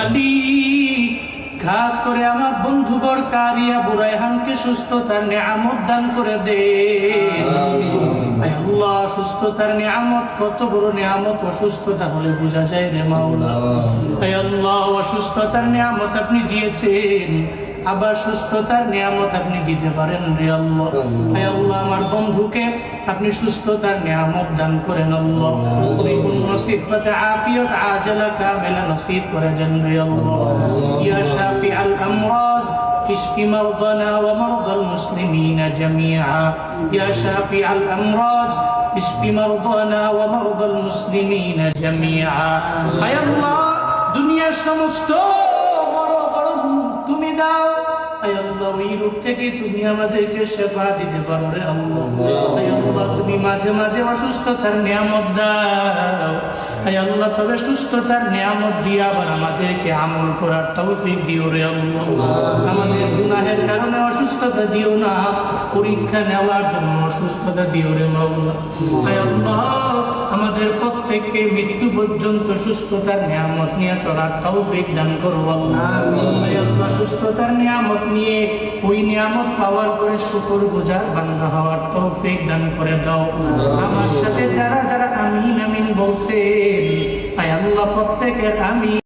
মালিক খাস করে আমার বন্ধু বর কারিয়া বুরাইহানকে সুস্থতার নিয়ামত দান করে দে। আয় আল্লাহ সুস্থতার নিয়ামত কত বড় নিয়ামত অসুস্থতা হলে বোঝা যায় রে মাওলা। আয় আল্লাহ অসুস্থতার নিয়ামত আপনি দিয়েছেন। আবার সুস্থতার নিয়ামত আপনি দিতে পারেন রে আল্লাহ আয় আল্লাহ আমার বন্ধুকে আপনি সুস্থতার নিয়ামত দান করেন আল্লাহ পরিপূর্ণ সিফাতে আফিয়ত আজলা কামেলা নসিব করে দেন রে আল্লাহ ইয়া শাফি আল আমরাজ اشف مرضنا ومرضى المسلمين جميعا يا شافع الامراض اشف مرضنا ومرضى المسلمين جميعا اي الله দুনিয়ার সমস্ত বড় বড় রূপ তুমি দাও আয় আল্লাহ ওই রূপ থেকে তুমি আমাদেরকে সেবা দিতে পারো রে আল্লাহ। তুমি মাঝে মাঝে অসুস্থতার নিয়ামত দাও। আয় আল্লাহ তবে সুস্থতার নিয়ামত দিয়ে আবার আমাদেরকে আমল করার তৌফিক দিও রে আল্লাহ। আমাদের গুনাহের কারণে অসুস্থতা দিও না পরীক্ষা নেওয়ার জন্য অসুস্থতা দিও রে মাওলা আয় আল্লাহ আমাদের প্রত্যেককে মৃত্যু পর্যন্ত সুস্থতার নিয়ামত নিয়ে চলার তৌফিক দান করো আল্লাহ সুস্থতার নিয়ামত নিয়ে ওই নিয়ামত পাওয়ার পরে শুকর গুজার বান্দা হওয়ার তৌফিক দান করে দাও। আমার সাথে যারা যারা আমিন আমিন বলছেন আয় আল্লাহ প্রত্যেকের আমি